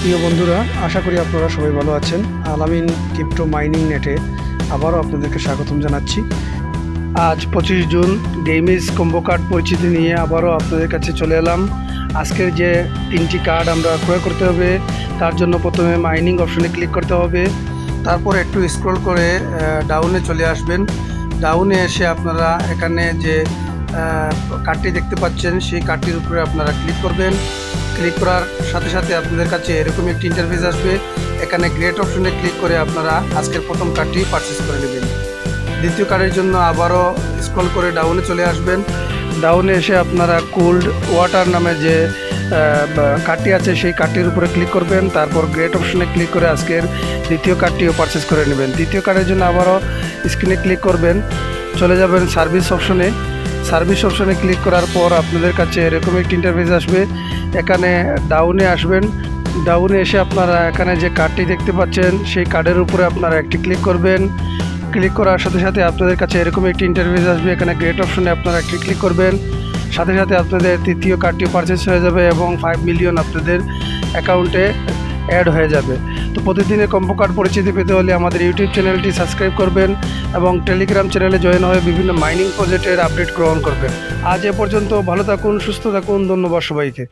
প্রিয় বন্ধুরা, আশা করি আপনারা সবাই ভালো আছেন। আলামিন ক্রিপ্টো মাইনিং নেটে আবারও আপনাদেরকে স্বাগতম জানাচ্ছি। আজ পঁচিশ জুন, গেমিস কম্বো কার্ড পরিচিতি নিয়ে আবারও আপনাদের কাছে চলে এলাম। আজকের যে তিনটি কার্ড আমরা ক্রয় করতে হবে, তার জন্য প্রথমে মাইনিং অপশনে ক্লিক করতে হবে। তারপর একটু স্ক্রল করে ডাউনে চলে আসবেন। ডাউনে এসে আপনারা এখানে যে কার্ডটি দেখতে পাচ্ছেন, সেই কার্ডটির উপরে আপনারা ক্লিক করবেন। ক্লিক করার সাথে সাথে আপনাদের কাছে এরকম একটি ইন্টারফেস আসবে। এখানে গ্রেট অপশনে ক্লিক করে আপনারা আজকের প্রথম কার্ডটি পারচেস করে নেবেন। দ্বিতীয় কার্ডের জন্য আবারও স্ক্রল করে ডাউনে চলে আসবেন। ডাউনে এসে আপনারা কোল্ড ওয়াটার নামে যে কার্ডটি আছে, সেই কার্ডটির উপরে ক্লিক করবেন। তারপর গ্রেট অপশনে ক্লিক করে আজকের দ্বিতীয় কার্ডটিও পারচেস করে নেবেন। দ্বিতীয় কার্ডের জন্য আবারও স্ক্রিনে ক্লিক করবেন। চলে যাবেন সার্ভিস অপশনে সার্ভিস অপশানে ক্লিক করার পর আপনাদের কাছে এরকম একটি ইন্টারফেস আসবে। এখানে ডাউনে আসবেন। ডাউনে এসে আপনারা এখানে যে কার্ডটি দেখতে পাচ্ছেন, সেই কার্ডের উপরে আপনারা একটি ক্লিক করবেন। ক্লিক করার সাথে সাথে আপনাদের কাছে এরকম একটি ইন্টারভিউ আসবে। এখানে গ্রেট অপশনে আপনারা একটি ক্লিক করবেন। সাথে সাথে আপনাদের তৃতীয় কার্ডটি পারচেস হয়ে যাবে এবং ফাইভ মিলিয়ন আপনাদের অ্যাকাউন্টে অ্যাড হয়ে যাবে। তো প্রতিদিনের কম্পো কার্ড পরিচিতি পেতে হলে আমাদের ইউটিউব চ্যানেলটি সাবস্ক্রাইব করবেন এবং টেলিগ্রাম চ্যানেলে জয়েন হয়ে বিভিন্ন মাইনিং প্রজেক্টের আপডেট গ্রহণ করবেন। আজ এ পর্যন্ত ভালো থাকুন, সুস্থ থাকুন, ধন্যবাদ সবাইকে।